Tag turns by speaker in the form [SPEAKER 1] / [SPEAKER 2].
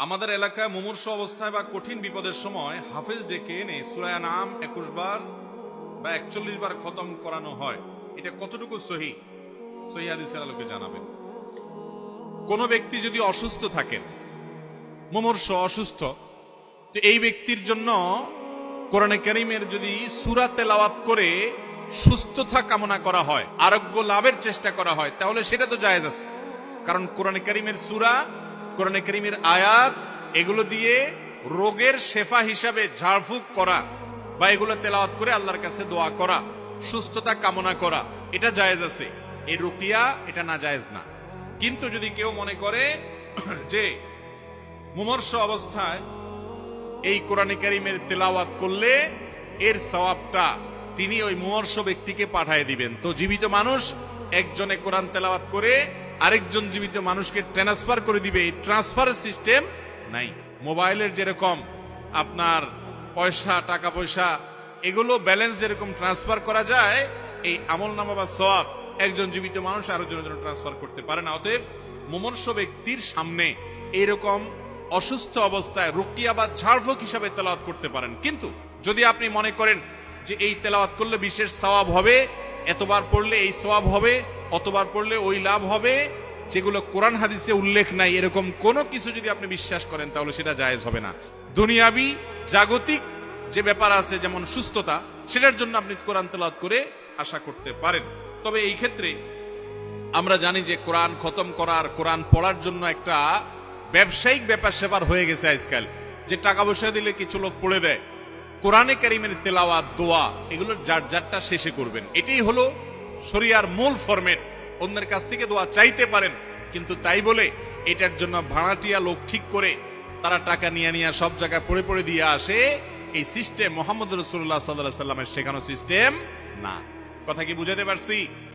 [SPEAKER 1] আমাদের এলাকায় মুমূর্ষ অবস্থায় বা কঠিন বিপদের সময় হাফেজ ডেকে এনে সুরায়া নাম একুশ বার বা একচল্লিশ বার খতম করানো হয়। এটা কতটুকু সহি? সহি হাদিসের জানাবেন। কোন ব্যক্তি যদি অসুস্থ থাকেন, মুমূর্ষ অসুস্থ, তো এই ব্যক্তির জন্য কোরআনে করিমের যদি সুরা তেলাওয়াত করে সুস্থতা কামনা করা হয়, আরোগ্য লাভের চেষ্টা করা হয়, তাহলে সেটা তো জায়েজ আছে। কারণ কোরআনে করিমের সুরা কোরআনে করিমের আয়াত, এগুলো দিয়ে রোগের শেফা হিসাবে ঝাড়ফুঁক করা বা এগুলো তেলাওয়াত করে আল্লাহর কাছে দোয়া করা, সুস্থতা কামনা করা, এটা জায়েজ আছে। এই রুকিয়া, এটা না জায়েজ না। কিন্তু যদি কেউ মনে করে যে মুমর্ষ অবস্থায় এই কোরআনে কারিমের তেলাওয়াত করলে এর সওয়াবটা তিনি ওই মুমর্ষ ব্যক্তিকে পাঠায় দিবেন। তো জীবিত মানুষ একজনে কোরআন তেলাওয়াত করে আরেকজন জীবিত মানুষকে ট্রান্সফার করে দিবে। এই ট্রান্সফারের সিস্টেম নাই। মোবাইলের যেরকম আপনার পয়সা, টাকা পয়সা, এগুলো ব্যালেন্স যেরকম ট্রান্সফার করা যায়, এই আমল নামা বা সওয়াব একজন জীবিত মানুষ আরেকজনের জন্য ট্রান্সফার করতে পারে না। অতএব মুমর্ষ ব্যক্তির সামনে এরকম অসুস্থ অবস্থায় রুকিয়া বা ঝাড়ফুঁক হিসাবে তেলাওয়াত করতে পারেন। কিন্তু যদি আপনি মনে করেন যে এই তেলাওয়াত করলে বিশেষ সওয়াব হবে, এতবার পড়লে এই সওয়াব হবে অতবার পড়লে ওই লাভ হবে, যেগুলো কোরআন হাদিসে উল্লেখ নাই, এরকম কোনো কিছু যদি আপনি বিশ্বাস করেন, তাহলে সেটা জায়েজ হবে না। দুনিয়াবি জাগতিক যে ব্যাপার আছে, যেমন সুস্থতা, সেটার জন্য আপনি কোরআন তেলাওয়াত করে আশা করতে পারেন। তবে এই ক্ষেত্রে আমরা জানি যে কোরআন খতম করার, কোরআন পড়ার জন্য একটা ব্যবসায়িক ব্যাপার সেবার হয়ে গেছে আজকাল, যে টাকা পয়সা দিলে কিছু লোক পড়ে দেয়। কোরআনে কারিমের তেলাওয়াত, দোয়া, এগুলোর যার যারটা শেষে করবেন। এটাই হলো শরিয়ার মূল ফরম্যাট অন্যের কাছ থেকে দোয়া চাইতে পারেন, কিন্তু তাই বলে এটার জন্য ভাড়াটিয়া লোক ঠিক করে তারা টাকা নিয়ে নিয়ে সব জায়গায় পড়ে পড়ে দিয়ে আসে। এই সিস্টেম মোহাম্মদ রসুল্লাহ সাল্লাহ সাল্লামের শেখানো সিস্টেম না। কথা কি বুঝাতে পারছি?